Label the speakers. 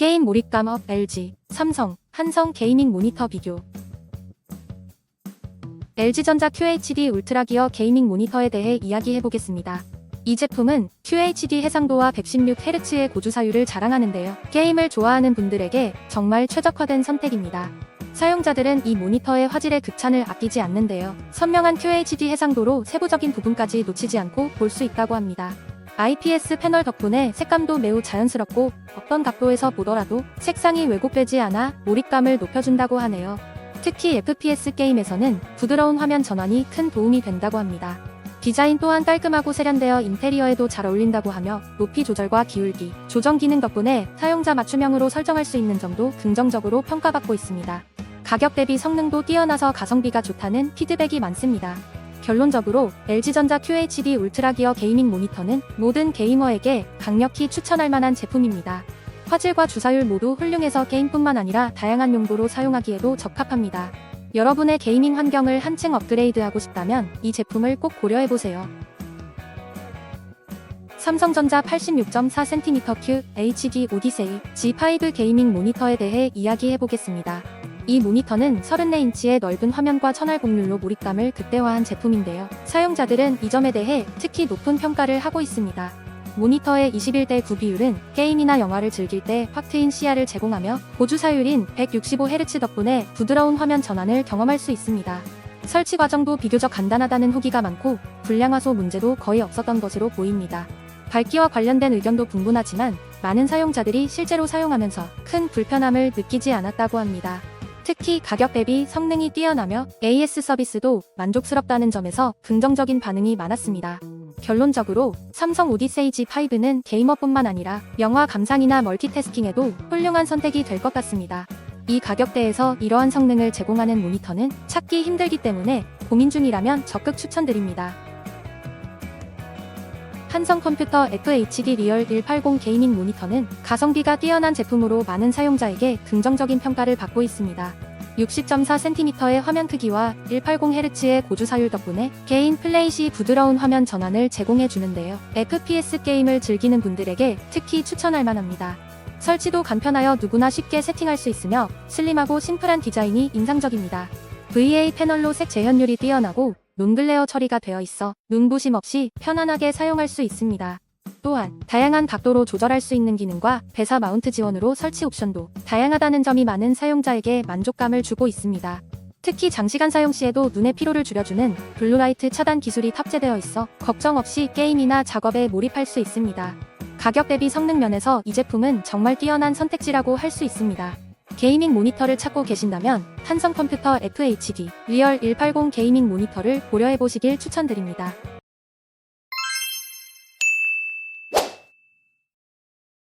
Speaker 1: 게임 몰입감 업 LG, 삼성, 한성 게이밍 모니터 비교. LG전자 QHD 울트라 기어 게이밍 모니터에 대해 이야기해 보겠습니다. 이 제품은 QHD 해상도와 116Hz의 고주 사율을 자랑하는데요. 게임을 좋아하는 분들에게 정말 최적화된 선택입니다. 사용자들은 이 모니터의 화질의 극찬을 아끼지 않는데요. 선명한 QHD 해상도로 세부적인 부분까지 놓치지 않고 볼 수 있다고 합니다. IPS 패널 덕분에 색감도 매우 자연스럽고 어떤 각도에서 보더라도 색상이 왜곡되지 않아 몰입감을 높여준다고 하네요. 특히 FPS 게임에서는 부드러운 화면 전환이 큰 도움이 된다고 합니다. 디자인 또한 깔끔하고 세련되어 인테리어에도 잘 어울린다고 하며 높이 조절과 기울기, 조정 기능 덕분에 사용자 맞춤형으로 설정할 수 있는 점도 긍정적으로 평가받고 있습니다. 가격 대비 성능도 뛰어나서 가성비가 좋다는 피드백이 많습니다. 결론적으로 LG전자 QHD 울트라 기어 게이밍 모니터는 모든 게이머에게 강력히 추천할 만한 제품입니다. 화질과 주사율 모두 훌륭해서 게임뿐만 아니라 다양한 용도로 사용하기에도 적합합니다. 여러분의 게이밍 환경을 한층 업그레이드하고 싶다면 이 제품을 꼭 고려해보세요. 삼성전자 86.4cm Q HD 오디세이 G5 게이밍 모니터에 대해 이야기해보겠습니다. 이 모니터는 34인치의 넓은 화면과 천알 곡률로 몰입감을 극대화한 제품인데요. 사용자들은 이 점에 대해 특히 높은 평가를 하고 있습니다. 모니터의 21대 9 비율은 게임이나 영화를 즐길 때 확 트인 시야를 제공하며 고주 사율인 165Hz 덕분에 부드러운 화면 전환을 경험할 수 있습니다. 설치 과정도 비교적 간단하다는 후기가 많고 불량 화소 문제도 거의 없었던 것으로 보입니다. 밝기와 관련된 의견도 분분하지만 많은 사용자들이 실제로 사용하면서 큰 불편함을 느끼지 않았다고 합니다. 특히 가격 대비 성능이 뛰어나며 AS 서비스도 만족스럽다는 점에서 긍정적인 반응이 많았습니다. 결론적으로 삼성 오디세이 G5는 게이머뿐만 아니라 영화 감상이나 멀티태스킹에도 훌륭한 선택이 될 것 같습니다. 이 가격대에서 이러한 성능을 제공하는 모니터는 찾기 힘들기 때문에 고민 중이라면 적극 추천드립니다. 한성 컴퓨터 FHD 리얼 180 게이밍 모니터는 가성비가 뛰어난 제품으로 많은 사용자에게 긍정적인 평가를 받고 있습니다. 60.4cm의 화면 크기와 180Hz의 고주 사율 덕분에 개인 플레이 시 부드러운 화면 전환을 제공해 주는데요. FPS 게임을 즐기는 분들에게 특히 추천할 만합니다. 설치도 간편하여 누구나 쉽게 세팅할 수 있으며 슬림하고 심플한 디자인이 인상적입니다. VA 패널로 색 재현율이 뛰어나고 논글레어 처리가 되어 있어 눈부심 없이 편안하게 사용할 수 있습니다. 또한 다양한 각도로 조절할 수 있는 기능과 배사 마운트 지원으로 설치 옵션도 다양하다는 점이 많은 사용자에게 만족감을 주고 있습니다. 특히 장시간 사용 시에도 눈의 피로를 줄여주는 블루라이트 차단 기술이 탑재되어 있어 걱정 없이 게임이나 작업에 몰입할 수 있습니다. 가격 대비 성능 면에서 이 제품은 정말 뛰어난 선택지라고 할 수 있습니다. 게이밍 모니터를 찾고 계신다면 한성 컴퓨터 FHD 리얼 180 게이밍 모니터를 고려해 보시길 추천드립니다.